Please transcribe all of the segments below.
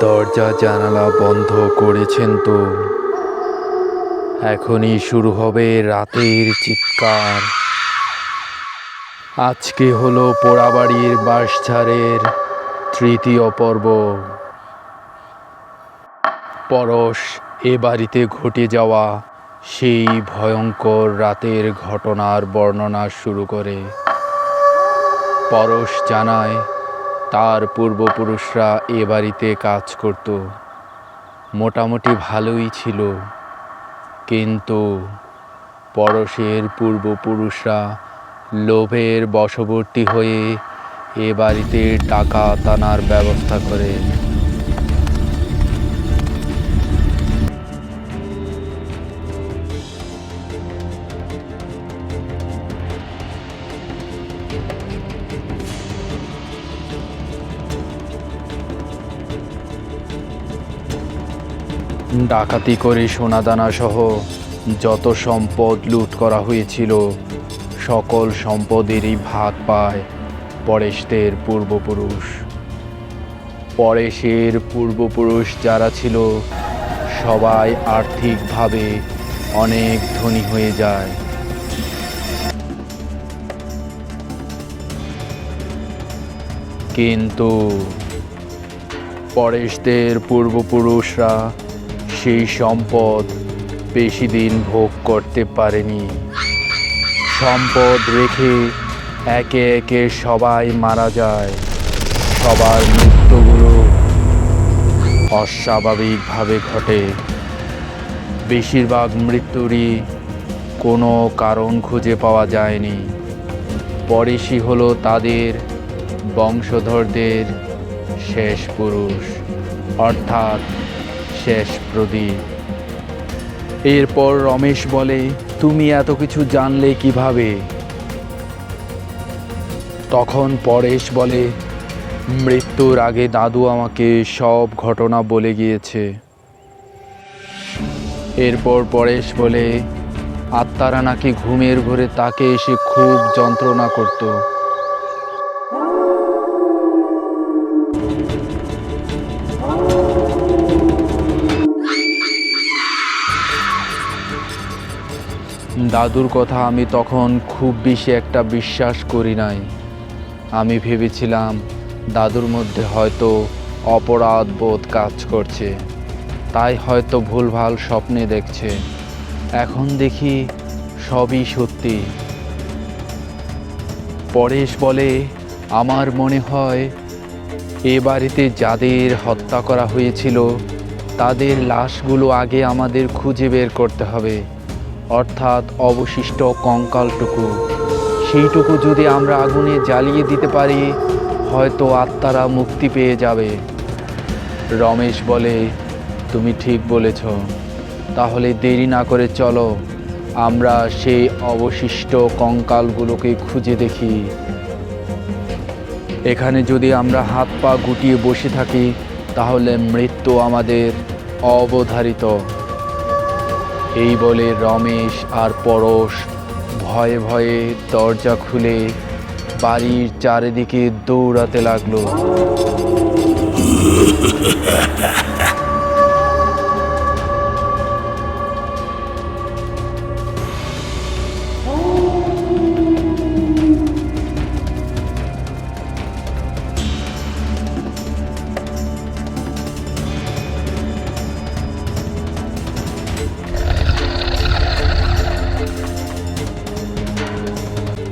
দরজা জানালা বন্ধ করেছেন তো। এখনই শুরু হবে রাতের চিৎকার। আজকে হলো পোড়াবাড়ির বাঁশঝাড়ের তৃতীয় পর্ব। পরশ এ বাড়িতে ঘটে যাওয়া সেই ভয়ঙ্কর রাতের ঘটনার বর্ণনা শুরু করে। পরশ জানায় তার পূর্বপুরুষরা এ বাড়িতে কাজ করত। মোটামুটি ভালোই ছিল। কিন্তু পরশের পূর্বপুরুষরা লোভের বশবর্তী হয়ে এ বাড়িতে টাকা টানার ব্যবস্থা করে ডাকাতি করে সোনাদানা সহ যত সম্পদ লুট করা হয়েছিল, সকল সম্পদেরই ভাগ পায় পরেশদের পূর্বপুরুষ। পরেশের পূর্বপুরুষ যারা ছিল, সবাই আর্থিকভাবে অনেক ধনী হয়ে যায়। কিন্তু পরেশদের পূর্বপুরুষরা সেই সম্পদ বেশি দিন ভোগ করতে পারেনি। সম্পদ রেখে একে একে সবাই মারা যায়। সবার মৃত্যুগুলো অস্বাভাবিকভাবে ঘটে। বেশিরভাগ মৃত্যুরই কোনো কারণ খুঁজে পাওয়া যায়নি। পরেশই হলো তাদের বংশধরদের শেষ পুরুষ। অর্থাৎ শেষ প্রদীপ। এরপর রমেশ বলে, তুমি এত কিছু জানলে কীভাবে? তখন পরেশ বলে, মৃত্যুর আগে দাদু আমাকে সব ঘটনা বলে গিয়েছে। এরপর পরেশ বলে, আত্মারা নাকি ঘুমের ঘরে তাকে এসে খুব যন্ত্রণা করতো। দাদুর কথা আমি তখন খুব বেশি একটা বিশ্বাস করি নাই। আমি ভেবেছিলাম দাদুর মধ্যে হয়তো অপরাধ বোধ কাজ করছে। তাই হয়তো ভুলভাল স্বপ্নে দেখছে। এখন দেখি সবই সত্যি। পরেশ বলে, আমার মনে হয় এ বাড়িতে যাদের হত্যা করা হয়েছিল, তাদের লাশগুলো আগে আমাদের খুঁজে বের করতে হবে। অর্থাৎ অবশিষ্ট কঙ্কালটুকু। সেইটুকু যদি আমরা আগুনে জ্বালিয়ে দিতে পারি, হয়তো আত্মারা মুক্তি পেয়ে যাবে। রমেশ বলে, তুমি ঠিক বলেছ। তাহলে দেরি না করে চলো। আমরা সেই অবশিষ্ট কঙ্কালগুলোকে খুঁজে দেখি। এখানে যদি আমরা হাত পা গুটিয়ে বসে থাকি, তাহলে মৃত্যু আমাদের অবধারিত। এই বলে রমেশ আর পরশ ভয়ে ভয়ে দরজা খুলে বাড়ির চারিদিকে দৌড়াতে লাগল।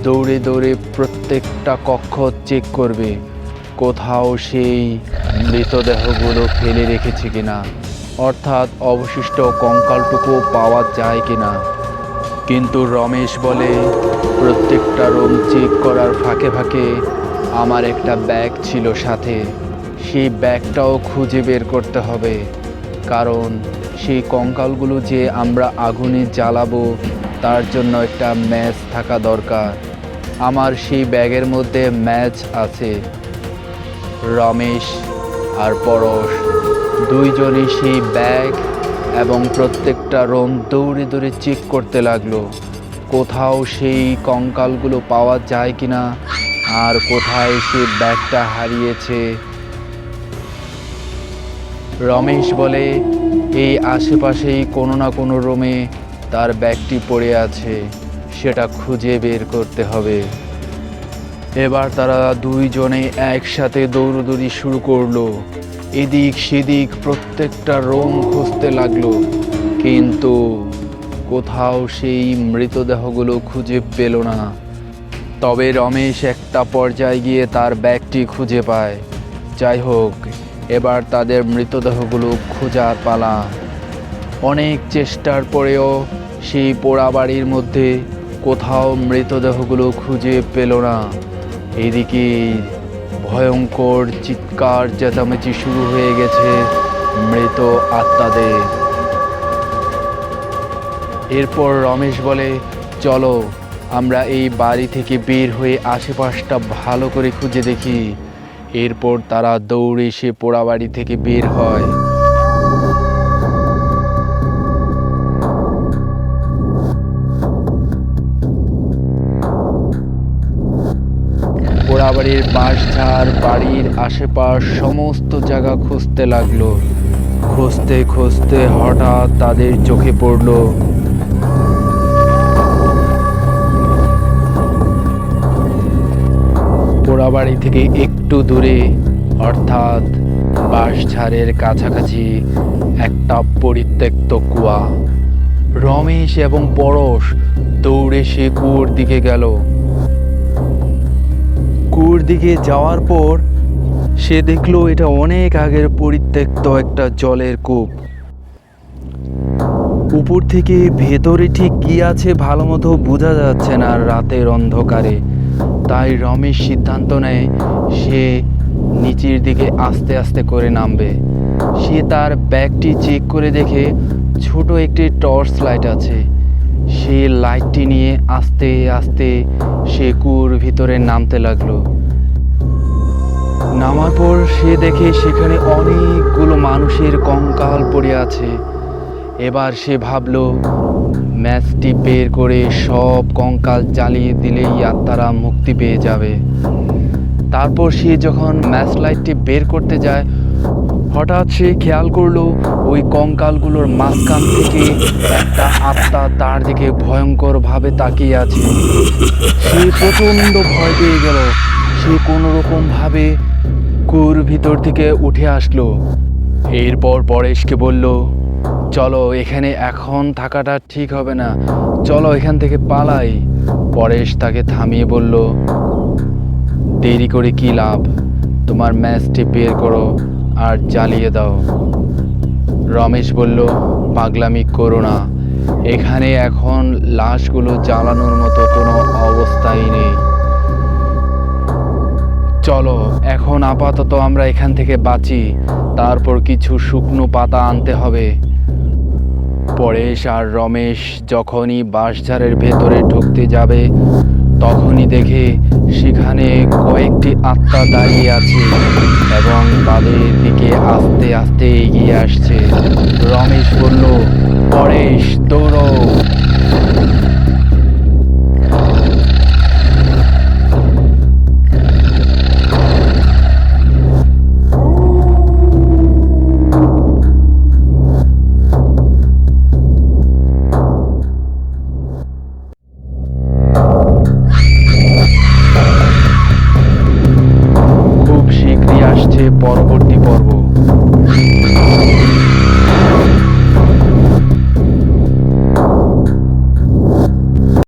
দৌড়ে দৌড়ে প্রত্যেকটা কক্ষ চেক করবে, কোথাও সেই মৃতদেহগুলো ফেলে রেখেছে কিনা, অর্থাৎ অবশিষ্ট কঙ্কালটুকু পাওয়া যায় কিনা। কিন্তু রমেশ বলে, প্রত্যেকটা রুম চেক করার ফাঁকে ফাঁকে আমার একটা ব্যাগ ছিল সাথে। সেই ব্যাগটাও খুঁজে বের করতে হবে, কারণ সেই কঙ্কালগুলো যে আমরা আগুনে জ্বালাবো, তার জন্য একটা ম্যাচ থাকা দরকার। আমার সেই ব্যাগের মধ্যে ম্যাচ আছে। রমেশ আর পরশ দুইজনই সেই ব্যাগ এবং প্রত্যেকটা রুম দৌড়ে দৌড়ে চেক করতে লাগল, কোথাও সেই কঙ্কালগুলো পাওয়া যায় কি না আর কোথায় সে ব্যাগটা হারিয়েছে। রমেশ বলে, এই আশেপাশেই কোনো না কোনো রুমে তার ব্যাগটি পড়ে আছে। সেটা খুঁজে বের করতে হবে। এবার তারা দুইজনে একসাথে দৌড়দৌড়ি শুরু করল। এদিক সেদিক প্রত্যেকটা রোম খুঁজতে লাগল। কিন্তু কোথাও সেই মৃতদেহগুলো খুঁজে পেল না। তবে রমেশ একটা পর্যায়ে গিয়ে তার ব্যাগটি খুঁজে পায়। যাই হোক, এবার তাদের মৃতদেহগুলো খোঁজার পালা। অনেক চেষ্টার পরেও সেই পোড়া বাড়ির মধ্যে কোথাও মৃতদেহগুলো খুঁজে পেল না। এদিকে ভয়ঙ্কর চিৎকার চেঁচামেচি শুরু হয়ে গেছে মৃত আত্মাদের। এরপর রমেশ বলে, চলো, আমরা এই বাড়ি থেকে বের হয়ে আশেপাশটা ভালো করে খুঁজে দেখি। এরপর তারা দৌড়ে সে পোড়া বাড়ি থেকে বের হয়। পোড়াবাড়ির বাঁশঝাড় বাড়ির আশেপাশ সমস্ত জায়গা খুঁজতে লাগল। খুঁজতে খুঁজতে হঠাৎ তাদের চোখে পড়ল। পোড়াবাড়ি থেকে একটু দূরে, অর্থাৎ বাঁশঝাড়ের কাছাকাছি একটা পরিত্যক্ত কুয়া। রমেশ এবং পরশ দৌড়ে সে কুয়োর দিকে গেল। কুয়োর দিকে যাওয়ার পর সে দেখল এটা অনেক আগের পরিত্যক্ত একটা জলের কূপ। উপর থেকে ভেতরে ঠিক কি আছে ভালো মতো বোঝা যাচ্ছে না রাতের অন্ধকারে। তাই রমেশ সিদ্ধান্ত নেয়, সে নিচের দিকে আস্তে আস্তে করে নামবে। সে তার ব্যাগটি চেক করে দেখে ছোট একটি টর্চ লাইট আছে। সে লাইটটি নিয়ে আস্তে আস্তে সে কুয়োর ভিতরে নামতে লাগল। নামার পর সে দেখে সেখানে অনেকগুলো মানুষের কঙ্কাল পড়ে আছে। এবার সে ভাবলো, ম্যাচটি বের করে সব কঙ্কাল জ্বালিয়ে দিলেই আত্মারা মুক্তি পেয়ে যাবে। তারপর সে যখন ম্যাচ লাইটটি বের করতে যায় হঠাৎ সে খেয়াল করল ওই কঙ্কালগুলোর মাঝখান থেকে একটা আত্মা তার দিকে ভয়ঙ্করভাবে তাকিয়ে আছে। সে প্রচণ্ড ভয় পেয়ে গেল। সে কোনো রকমভাবে কুয়োর ভিতর থেকে উঠে আসলো। এরপর পরেশকে বলল, চলো, এখানে এখন থাকাটা ঠিক হবে না। চলো, এখান থেকে পালাই। পরেশ তাকে থামিয়ে বলল, দেরি করে কি লাভ? তোমার ম্যাচটি বের করো। আর জ্বালিয়ে দাও। রমেশ বলল, পাগলামি করো না। এখানে এখন লাশগুলো জ্বালানোর মতো কোনো অবস্থাই নেই। চলো, এখন আপাতত আমরা এখান থেকে বাঁচি। তারপর কিছু শুকনো পাতা আনতে হবে। পরেশ আর রমেশ যখনই বাঁশঝাড়ের ভেতরে ঢুকতে যাবে তখনই দেখে সেখানে কয়েকটি আত্মা দাঁড়িয়ে আছে এবং তাদের দিকে আস্তে আস্তে এগিয়ে আসছে।